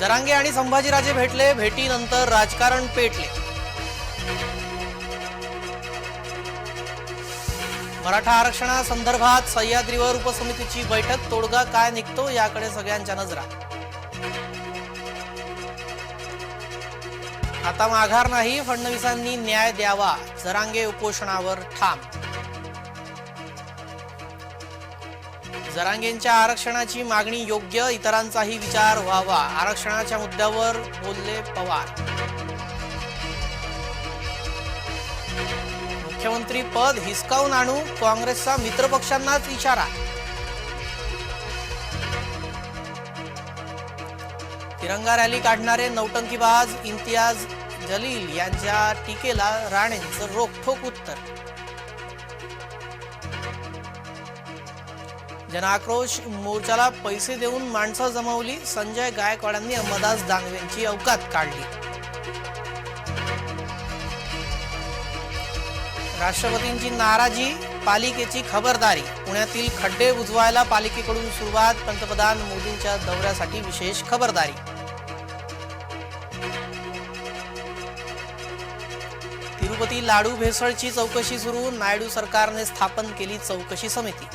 जरांगे आणि संभाजीराजे भेटले भेटीनंतर राजकारण पेटले. मराठा आरक्षणासंदर्भात सह्याद्रीवर उपसमितीची बैठक तोडगा काय निघतो याकडे सगळ्यांच्या नजरा. आता माघार नाही फडणवीसांनी न्याय द्यावा जरांगे उपोषणावर ठाम. जरांगेंच्या आरक्षणाची मागणी योग्य इतरांचाही विचार व्हावा. आरक्षणाच्या मुद्द्यावर बोलले पवार. मुख्यमंत्री पद हिसकावून आणू काँग्रेसचा मित्रपक्षांनाच इशारा. तिरंगा रॅली काढणारे नौटंकीबाज इम्तियाज जलील यांच्या टीकेला राणेंचं रोखोक उत्तर. जनआक्रोश मोर्चाला पैसे देऊन माणसं जमवली. संजय गायकवाडांनी अंबादास दानवेंची अवकात काढली. राष्ट्रपतींची नाराजी पालिकेची खबरदारी. पुण्यातील खड्डे बुजवायला पालिकेकडून सुरुवात. पंतप्रधान मोदींच्या दौऱ्यासाठी विशेष खबरदारी. तिरुपती लाडू भेसळची चौकशी सुरू. नायडू सरकारने स्थापन केली चौकशी समिती.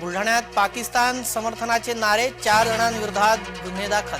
बुलढाण्यात पाकिस्तान समर्थनाचे नारे चार जणांविरोधात गुन्हे दाखल.